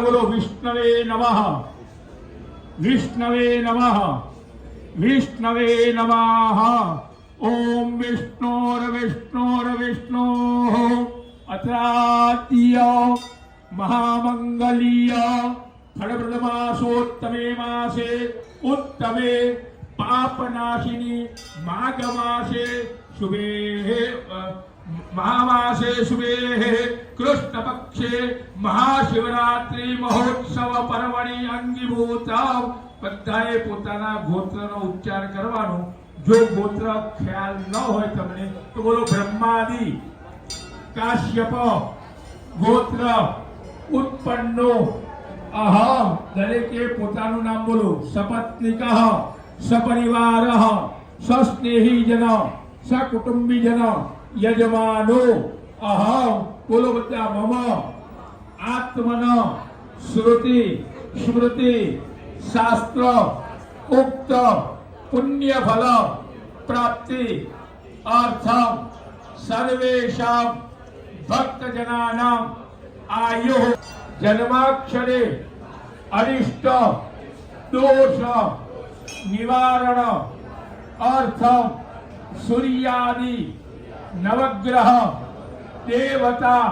बोलो विष्णवे नमः। विष्णवे नमः। विष्णवे नमः। ॐ विष्णोर्विष्णोर्विष्णोः। अत्रात्य महामंगलिया વિષ્ણોર વિષ્ણો અત્રાતીય મહામંગલીય ફળપ્રદ માસોત્તમે માસે ઉત્તમે પાપનાશિની માઘ માસે શુભે મહામાસે શુભે કૃષ્ણ પક્ષે મહાશિવરાત્રિ મહોત્સવ પર્વણી અંગીભૂત બધાએ પોતાના ગોત્રનો ઉચ્ચાર કરવાનો જો ગોત્ર ખ્યાલ ન હોય તમને તો બોલો બ્રહ્માદિ કાશ્યપ ગોત્ર ઉત્પન્નો અહમ દરેકે પોતાનું નામ બોલો સપત્નિક સપરિવાર સસ્નેહી જન સકુટુંબી જન યજમાનો અહમ બોલો બધા મમ આત્મન શ્રુતિ સ્મૃતિ શાસ્ત્ર ઉક્ત પુણ્ય ફલ પ્રાપ્તિ અર્થમ સર્વેષામ ભક્તજનાનામ આયુ જન્માક્ષરે અરિષ્ટ દોષ નિવારણ અર્થમ સૂર્યાદિ નવગ્રહ દેવતા